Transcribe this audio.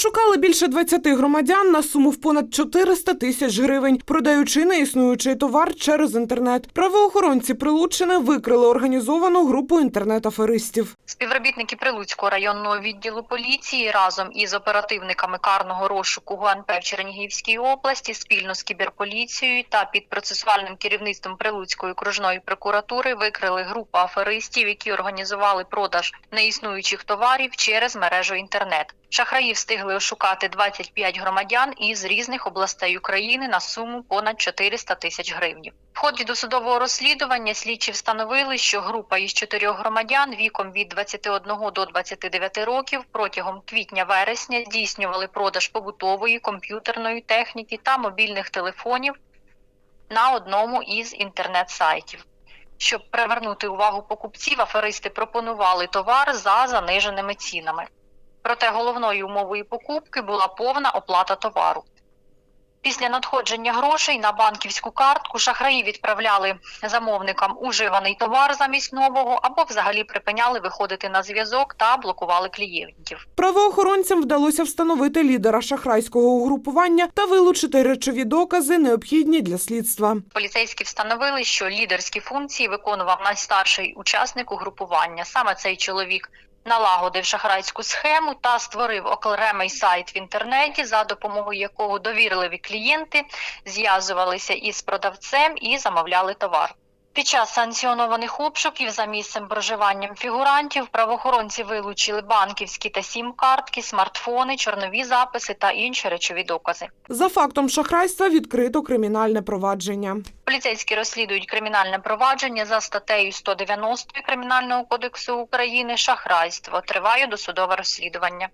Ошукали більше 20 громадян на суму в понад 400 тисяч гривень, продаючи неіснуючий товар через інтернет. Правоохоронці Прилуччини викрили організовану групу інтернет-аферистів. Співробітники Прилуцького районного відділу поліції разом із оперативниками карного розшуку ГУНП в Чернігівській області спільно з кіберполіцією та під процесуальним керівництвом Прилуцької окружної прокуратури викрили групу аферистів, які організували продаж неіснуючих товарів через мережу інтернет. Шахраї встигли ошукати 25 громадян із різних областей України на суму понад 400 тисяч гривень. В ході досудового розслідування слідчі встановили, що група із чотирьох громадян віком від 21 до 29 років протягом квітня-вересня здійснювали продаж побутової, комп'ютерної техніки та мобільних телефонів на одному із інтернет-сайтів. Щоб привернути увагу покупців, аферисти пропонували товар за заниженими цінами. Проте головною умовою покупки була повна оплата товару. Після надходження грошей на банківську картку шахраї відправляли замовникам уживаний товар замість нового або взагалі припиняли виходити на зв'язок та блокували клієнтів. Правоохоронцям вдалося встановити лідера шахрайського угрупування та вилучити речові докази, необхідні для слідства. Поліцейські встановили, що лідерські функції виконував найстарший учасник угрупування. Саме цей чоловік налагодив шахрайську схему та створив окремий сайт в інтернеті, за допомогою якого довірливі клієнти зв'язувалися із продавцем і замовляли товар. Під час санкціонованих обшуків за місцем проживанням фігурантів правоохоронці вилучили банківські та сім-картки, смартфони, чорнові записи та інші речові докази. За фактом шахрайства відкрито кримінальне провадження. Поліцейські розслідують кримінальне провадження за статтею 190 Кримінального кодексу України шахрайство. Триває досудове розслідування.